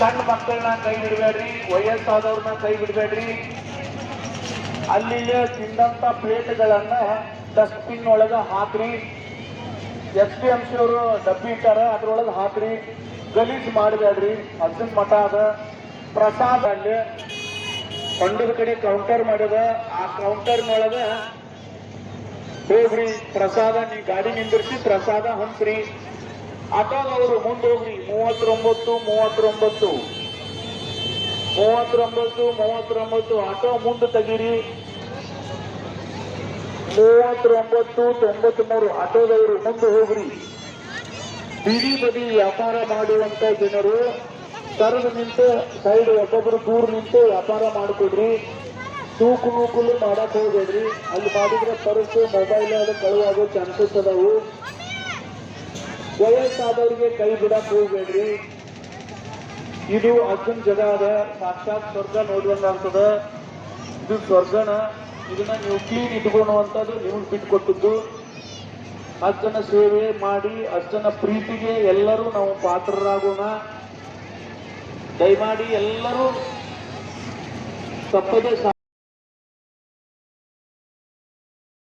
ಸಣ್ಣ ಮಕ್ಕಳನ್ನ ಕೈ ಬಿಡಬೇಡ್ರಿ, ವಯಸ್ಸಾದವ್ರನ್ನ ಕೈ ಬಿಡಬೇಡ್ರಿ. ಅಲ್ಲಿಗೆ ತಿಂದಂತ ಪ್ಲೇಟ್ಗಳನ್ನ ಡಸ್ಟ್ಬಿನ್ ಒಳಗ ಹಾಕ್ರಿ. ಎಸ್ ಪಿ ಎಂ ಸಿ ಅವರು ಡಬ್ಬಿ ಇಟ್ಟಾರ, ಅದ್ರೊಳಗೆ ಹಾಕ್ರಿ. ಗಲೀಜ್ ಮಾಡಬೇಡ್ರಿ ಅರ್ಜುನ್ ಮಠ ಅದ. ಪ್ರಸಾದ ಅಲ್ಲಿ ಹೊಂಡದ ಕಡೆ ಕೌಂಟರ್ ಮಾಡಿದ. ಆ ಕೌಂಟರ್ನೊಳಗ ಹೋಗ್ರಿ, ಪ್ರಸಾದ ನೀ ಗಾಡಿ ನಿಂದಿರ್ಸಿ ಪ್ರಸಾದ ಹಂಚ್ರಿ. ಆಟೋದವರು ಮುಂದೆ ಹೋಗ್ರಿ ಮೂವತ್ತೊಂಬತ್ತು ಮೂವತ್ತೊಂಬತ್ತು. ಮೂವತ್ತೊಂಬತ್ತು ಮೂವತ್ತೊಂಬತ್ತು. ಆಟೋ ಮುಂದೆ ತೆಗೀರಿ. ಮೂವತ್ತೊಂಬತ್ತು ತೊಂಬತ್ತ್ ಮೂರು ಆಟೋದವರು ಮುಂದೆ ಹೋಗ್ರಿ. ಬಿಡಿ ಬದಿ ವ್ಯಾಪಾರ ಮಾಡುವಂತ ಜನರು ಕರೆದು ನಿಂತು ಸೈಡ್ ಒಬ್ಬೊಬ್ರು ದೂರ ನಿಂತು ವ್ಯಾಪಾರ ಮಾಡ್ಕೊಡ್ರಿ. ತೂಕು ನೂಕುಲು ಮಾಡಕ್ ಹೋಗ್ಬೇಡ್ರಿ. ಅಲ್ಲಿ ಮಾಡಿದ್ರೆ ಪರ್ಸು, ಮೊಬೈಲ್ ಅದು ಕಳುವಾಗೋ ಚಾನ್ಸಸ್ ಅದಾವು. ವಯಸ್ಸಾದವರಿಗೆ ಕೈ ಬಿಡಕ್ ಹೋಗ್ಬೇಡ್ರಿ. ಇದು ಅರ್ಜುನ್ ಜಗ ಅದ. ಸಾಕ್ಷಾತ್ ಸ್ವರ್ಗ ನೋಡುವಂತದ ಇದು ಸ್ವರ್ಗನ, ಇದನ್ನ ನೀವು ಕ್ಲೀನ್ ಇಟ್ಕೊಳ್ಳುವಂಥದ್ದು ನಿಮಗೆ ಬಿಟ್ಕೊಟ್ಟದ್ದು ಅಜ್ಜನ ಸೇವೆ ಮಾಡಿ ಅಜ್ಜನ ಪ್ರೀತಿಗೆ ಎಲ್ಲರೂ ನಾವು ಪಾತ್ರರಾಗೋಣ. ದಯಮಾಡಿ ಎಲ್ಲರೂ ತಪ್ಪದೆ